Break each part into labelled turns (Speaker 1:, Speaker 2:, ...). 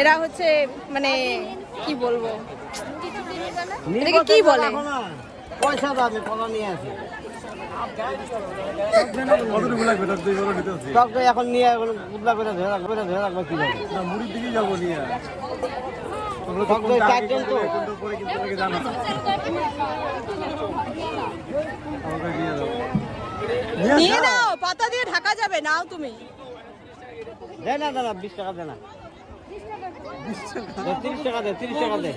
Speaker 1: এরা হচ্ছে মানে কি বলব? এটাকে কি বলে?
Speaker 2: পয়সা দাবি কলা নিয়ে আসি। এখন নিয়ে এখন উদলা করে ধরে রাখবে ধরে রাখবে কি
Speaker 3: মুড়ির দিকেই যাব নিয়ে।
Speaker 1: নাও পাতা দিয়ে ঢাকা যাবে নাও তুমি।
Speaker 2: দে না দাদা বিশ টাকা দে না দে, তিরিশ টাকা দে তিরিশ টাকা দে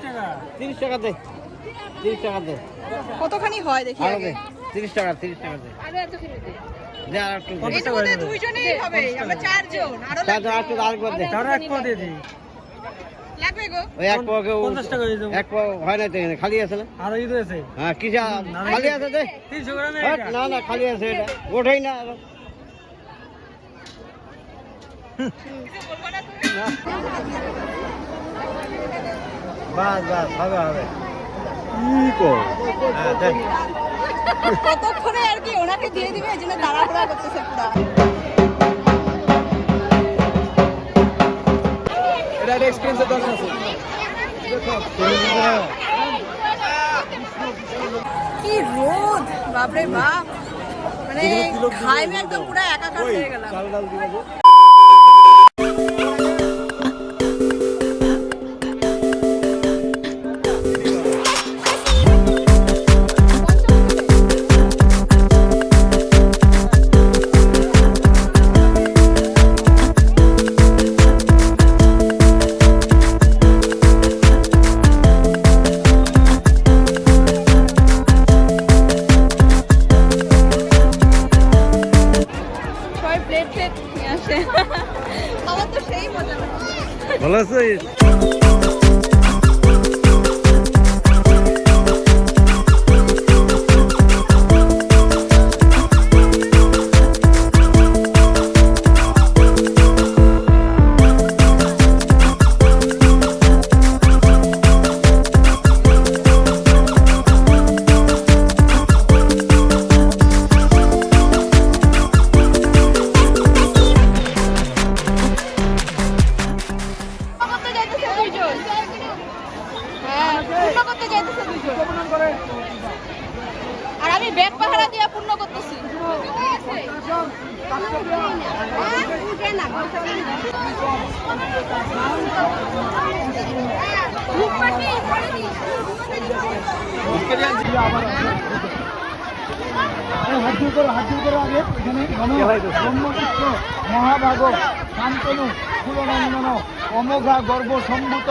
Speaker 2: তিরিশ টাকা দে তিরিশ টাকা দে।
Speaker 1: কতখানি হয় দেখি আগে?
Speaker 2: তিরিশ তিরিশ দে। হয় খালি আছে না? হ্যাঁ খালি আছে দে। না না খালি আছে এটা। না আরও। বাস বাস হবে। হবে হ্যাঁ দেখ।
Speaker 1: কতক্ষণে আর কি ওনাকে দিয়ে দিবে এই জন্য তাড়াহুড়া করতেছে পুরা।
Speaker 3: এটা একটা এক্সপিরিয়েন্সের দরকার আছে।
Speaker 1: কি রোদ বাপরে বাপ। মানে ঘামে একদম পুরো একাকার হয়ে গেলাম। please.
Speaker 4: ব্রহ্মপুত্র মহাভাগ শান্তনু ফুলনন্দন অমোঘা গর্ভ সম্ভূত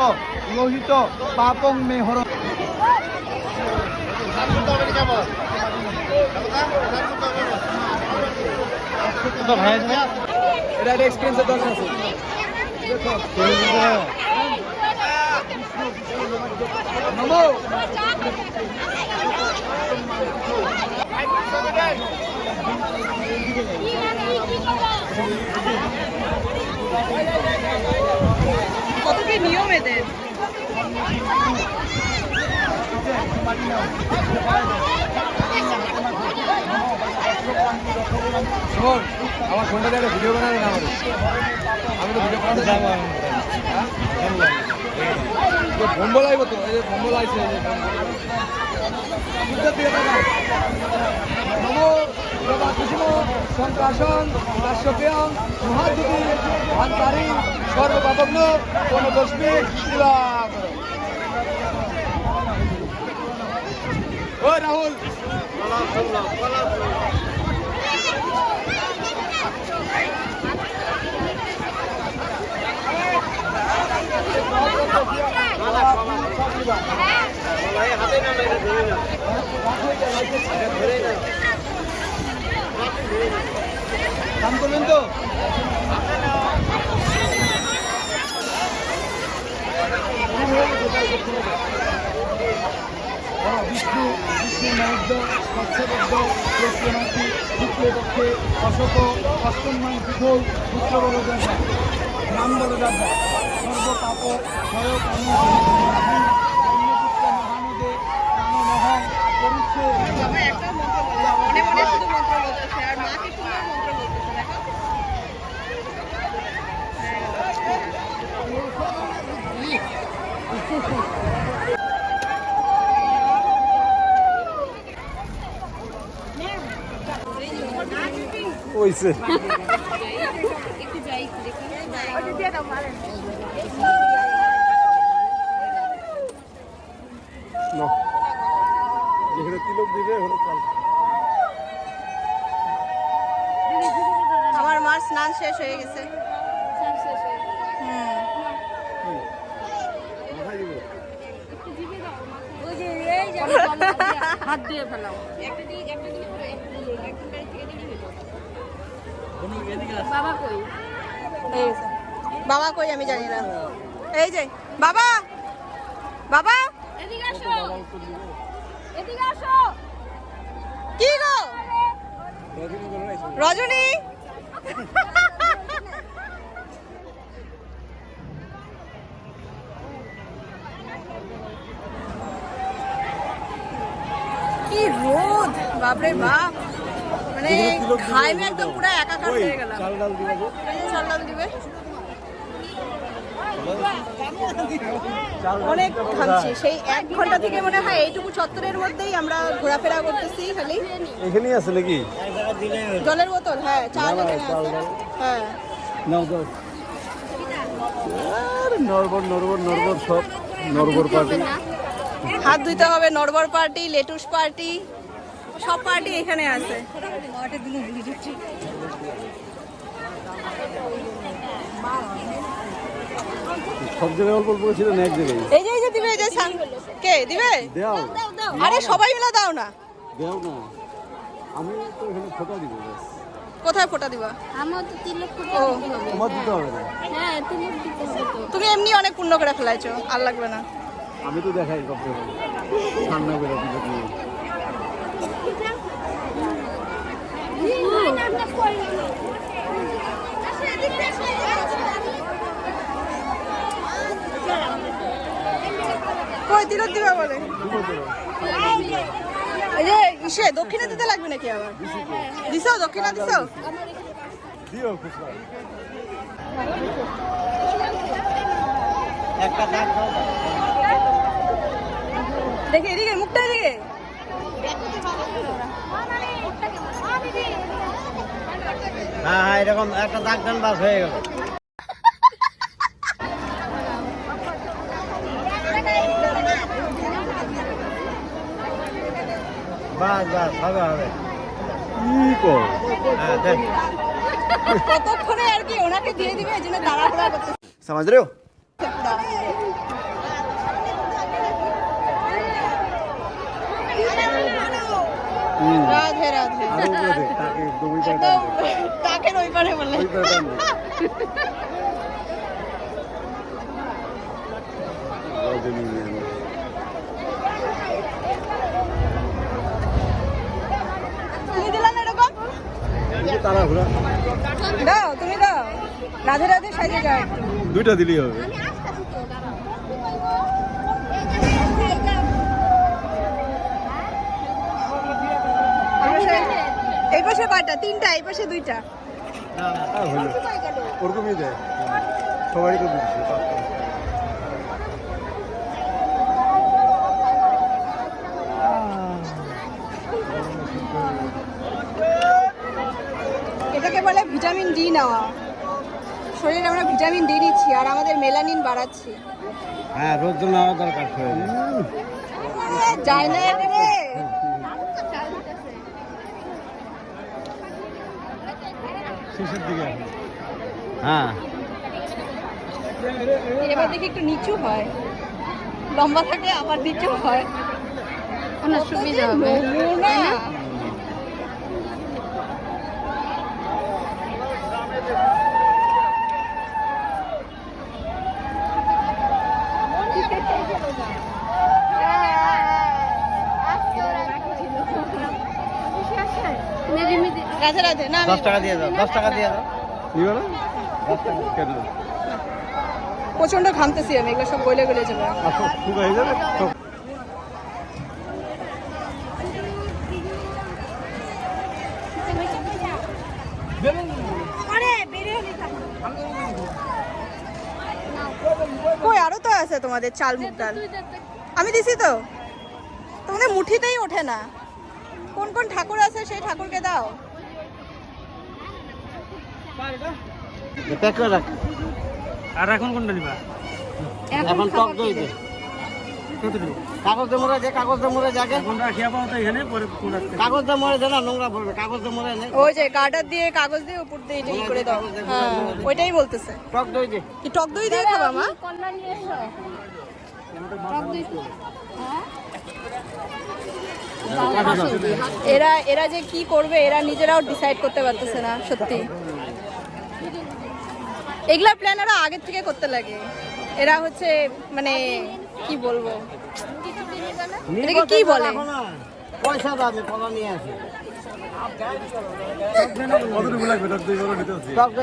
Speaker 4: লোহিত পাপং মেহর
Speaker 3: এটা একটা এক্সপিরিয়েন্সের দরকার আছে।
Speaker 1: কত কি নিয়ম এদের?
Speaker 3: শোন আমার ফোনটা দিয়ে ভিডিও বানানো না আমি তো ভিডিও বানাতে যাব। ফোন বলা আইব তো, এই যে ফোন বলা আইছে। কুসুম সন্ত্রাসন রাষ্ট্রপ্রিয়ং মহাদ্যুতি ভান্তারি সর্বপাপগ্ন কোন দোষমী ও রাহুল।
Speaker 4: দাম করলেন তো বিষ্ণু বিষ্ণু মহদ্দ স্বচ্ছবদ্ধ প্রশ্নমাতি শুক্লপক্ষে অশোক অষ্টম মান পিঠল পুত্র বড় যাত্রা নাম যাত্রা সর্বপাপ সয়ক প্রাণমহং পরিচ্ছে
Speaker 1: বাবা একটা মন্ত্র বলো মনে মনে শুধু মন্ত্র বলতেছে আর মা কি সুন্দর মন্ত্র বলতেছে দেখো
Speaker 3: ওইছে না যেখানে তিলক দিবে ওখানে চাল
Speaker 1: আমার মার স্নান শেষ হয়ে গেছে। হুম
Speaker 3: মাথায়। দিব
Speaker 5: হাত দিয়ে ফেলাও। বাবা কই?
Speaker 1: এই বাবা কই আমি জানি না। এই যে বাবা! বাবা!
Speaker 5: এদিকে আসো। এদিকে আসো।
Speaker 1: কি গো? রজনী? কি রোদ বাপরে বাপ। মানে খাইবে একদম পুরো একাকার হয়ে গেলাম।
Speaker 3: চাল ডাল দিবে যে।
Speaker 1: এই যে চাল ডাল দিবে
Speaker 3: চাল ডাল
Speaker 1: অনেক ঘামছি। সেই এক ঘণ্টা থেকে মনে হয় এইটুকু চত্বরের মধ্যেই আমরা ঘোরাফেরা করতেছি খালি।
Speaker 3: এখানেই আছে নাকি?
Speaker 1: জলের বোতল হ্যাঁ
Speaker 3: দাও।
Speaker 1: হ্যাঁ।
Speaker 3: নরবর নরবর নরবর সব। নরবর পার্টি।
Speaker 1: হাত ধুইতে হবে নরবর পার্টি লেটুস পার্টি সব পার্টি এখানে আছে।
Speaker 3: সব জায়গায় অল্প অল্প ছিল না এক জায়গায়।
Speaker 1: এই যে এই যে দিবে এই যে সান- কে দিবে?
Speaker 3: দেও।
Speaker 1: আরে সবাই মিলে দাও না।
Speaker 3: দেও না। আমি তো এখানে ফোটা দিব
Speaker 1: কোথায় ফোটা দিবা?
Speaker 5: আমার তো তিন লক্ষ
Speaker 1: ও।
Speaker 3: তোমার দিতে হবে না।
Speaker 5: হ্যাঁ তিন লক্ষ দিতে হবে।
Speaker 1: তুমি এমনি অনেক পূর্ণ করে ফেলাইছো আর লাগবে না।
Speaker 3: আমি তো দেখাই তুমি
Speaker 1: দক্ষিণে দিতে লাগবে নাকি আবার দক্ষিণা
Speaker 3: একটা দাগ
Speaker 1: দেখি এদিকে মুখটা এদিকে
Speaker 3: হ্যাঁ হ্যাঁ এরকম একটা দাগ দেন বাস হয়ে গেল। বাস বাস হবে। হবে কি কর
Speaker 1: কতক্ষণে আর কি ওনাকে দিয়ে দিবে এই জন্য তাড়াহুড়া করতে
Speaker 3: সমাজ রেও
Speaker 1: রাধে রাধে।
Speaker 3: তাকে
Speaker 1: দুই পারে তাকে
Speaker 3: ওই পারে বলে। রজনী ঘোরা
Speaker 1: দাও তুমি দাও। রাধে রাধে সাইজে যাও।
Speaker 3: দুইটা দিলেই হবে।
Speaker 1: এই পাশে- এই কয়টা? তিনটা এই পাশে দুইটা।
Speaker 3: ওরকমই দেয়। সবারই তো
Speaker 1: এটাকে বলে ভিটামিন ডি নেওয়া। শরীরে আমরা ভিটামিন ডি নিচ্ছি আর আমাদের মেলানিন বাড়াচ্ছি।
Speaker 3: হ্যাঁ রোদ নেওয়া দরকার
Speaker 1: যায় না রে।
Speaker 3: শেষের দিকে হ্যাঁ।
Speaker 1: এবার দেখি একটু নিচু হয়। লম্বা থাকে আবার নিচু হয়।
Speaker 5: ওনার সুবিধা হবে
Speaker 1: না। রাধে রাধে। না
Speaker 3: দশ টাকা দিয়ে দাও দশ টাকা দিয়ে দাও। নিবে না দশ টাকা কেটে
Speaker 1: প্রচণ্ড ঘামতেছি আমি এগুলো সব গলে গলে যাবে।
Speaker 3: যাবে? সব
Speaker 1: কই আরও তো আছে তোমাদের চাল মুগ ডাল। আমি দিছি তো। তোমাদের মুঠিতেই ওঠে না। কোন কোন ঠাকুর আছে সেই ঠাকুরকে দাও।
Speaker 4: আর এখন কোনটা নিবা
Speaker 2: এখন টক দই
Speaker 4: কতটুকু
Speaker 2: কাগজ দিয়ে কাগজ দিয়ে যাকে।
Speaker 4: এখন
Speaker 2: কাগজ দিয়ে না নোংরা কাগজ দিয়ে মরে নে
Speaker 1: ওই যে গার্ডার দিয়ে কাগজ দিয়ে উপর দিয়ে এটা করে দাও। হ্যাঁ ওইটাই বলতেছে।
Speaker 2: টক দই দে
Speaker 1: কি টক দই দিয়ে খাবা মা?
Speaker 5: কল্যাণ নিয়ে এসো টক দই তো।
Speaker 1: এরা এরা যে কি করবে এরা নিজেরাও ডিসাইড করতে পারতেছে না সত্যি। এগুলা প্ল্যান এরা আগের থেকে করতে লাগে। এরা হচ্ছে মানে কি বলব? এটাকে কি বলে?
Speaker 2: পয়সা দাবি কলা নিয়ে আসি।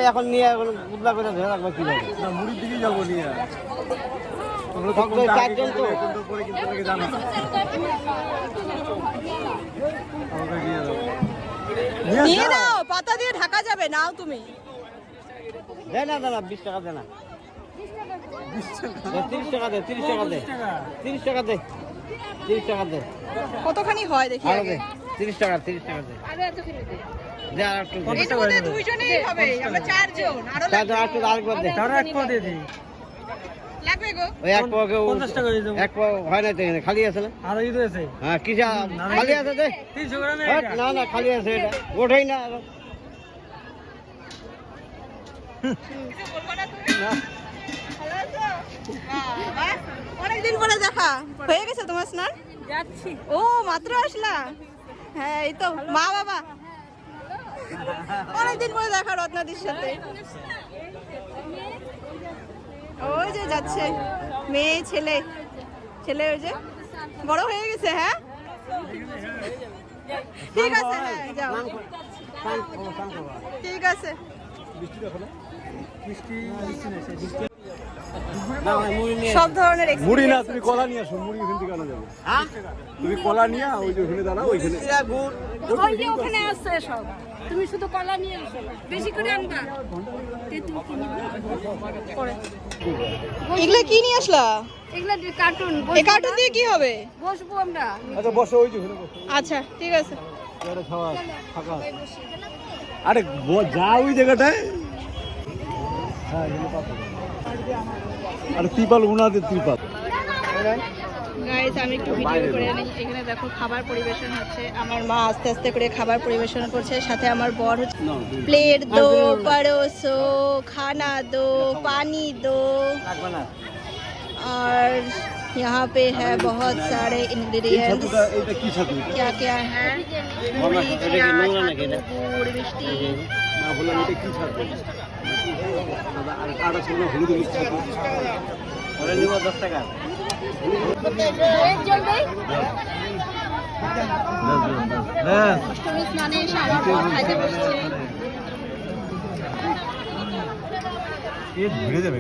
Speaker 2: এখন নিয়ে এখন উদলা করে ধরে রাখব কি
Speaker 4: না মুড়ির দিকেই যাব নিয়ে।
Speaker 2: চারজন তো।
Speaker 1: নিয়ে নাও পাতা দিয়ে ঢাকা যাবে নাও তুমি।
Speaker 2: দে না দাদা বিশ টাকা দে না দে, তিরিশ টাকা দে তিরিশ টাকা দে। তিরিশ টাকা দে তিরিশ টাকা দে।
Speaker 1: কতখানি হয় দেখি আরও
Speaker 2: দে তিরিশ টাকা তিরিশ টাকা দে।
Speaker 5: আরও এত কিলো দে।
Speaker 2: দে আর একটু দে।
Speaker 1: এটার মধ্যে দুইজনেই হবে আমরা চারজন আরও
Speaker 2: তাই তো আর একটু আরেকবার দে।
Speaker 4: তারা এক পা দিয়ে দিই।
Speaker 1: লাগবে গো।
Speaker 2: ওই এক পাওয়া
Speaker 4: পঞ্চাশ টাকা দিয়ে দেবো।
Speaker 2: এক পাওয়া না তো খালি আছে না? হ্যাঁ না না। খালি আছে এটা। ওঠেই না।
Speaker 1: অনেকদিন পরে দেখা। হয়ে গেছে তোমার স্নান?
Speaker 5: যাচ্ছি।
Speaker 1: ও মাত্র আসলা? হ্যাঁ এই তো মা বাবা। অনেকদিন পরে দেখা রত্নাদির সাথে। ওই যে যাচ্ছে মেয়ে ছেলে। ছেলে ওই যে। বড় হয়ে গেছে হ্যাঁ? ঠিক আছে হ্যাঁ যাও। ঠিক আছে।
Speaker 4: মিষ্টি
Speaker 1: সব ধরনের
Speaker 3: মুড়ি না তুমি কলা নিয়ে আসো মুড়ি ওখান থেকে আনা যাবে।
Speaker 2: হ্যাঁ?
Speaker 3: তুমি কলা নিয়ে ওই যে ওখানে দাঁড়াও ওইখানে।
Speaker 5: ওই যে ওখানে আসছে সব। তুমি শুধু কলা নিয়ে এসো বেশি করে আনবা।
Speaker 1: এগুলা কি নিয়ে আসলা?
Speaker 5: এগুলা কার্টুন
Speaker 1: এই কার্টুন দিয়ে কি হবে?
Speaker 5: বসবো আমরা।
Speaker 3: আচ্ছা বসো ওই যে ওখানে
Speaker 1: আচ্ছা ঠিক আছে।
Speaker 3: এটা খাওয়া ফাঁকা আরে যা ওই জায়গাটায়। হ্যাঁ। আরে ত্রিপাল উনাদের ত্রিপাল
Speaker 1: গাইস আমি একটু ভিডিও করে নিই এখানে দেখো খাবার পরিবেশন হচ্ছে আমার মা আস্তে আস্তে করে খাবার পরিবেশন করছে সাথে আমার বর হচ্ছে प्लेट दो परोसो खाना दो पानी दो
Speaker 2: লাগবে না
Speaker 1: और यहाँ पे है बहुत सारे इंग्रेडिएंट्स
Speaker 3: এটা কি ছাতু
Speaker 1: क्या क्या है
Speaker 2: বলো,
Speaker 1: मुड़ी
Speaker 2: এটা কি
Speaker 1: चिया
Speaker 2: নোংরা নাকি এটা?
Speaker 1: गुड़ मिष्टी অষ্টমী স্নানে এসে আমার বর খাইতে বসছে
Speaker 3: ঘুরে যাবে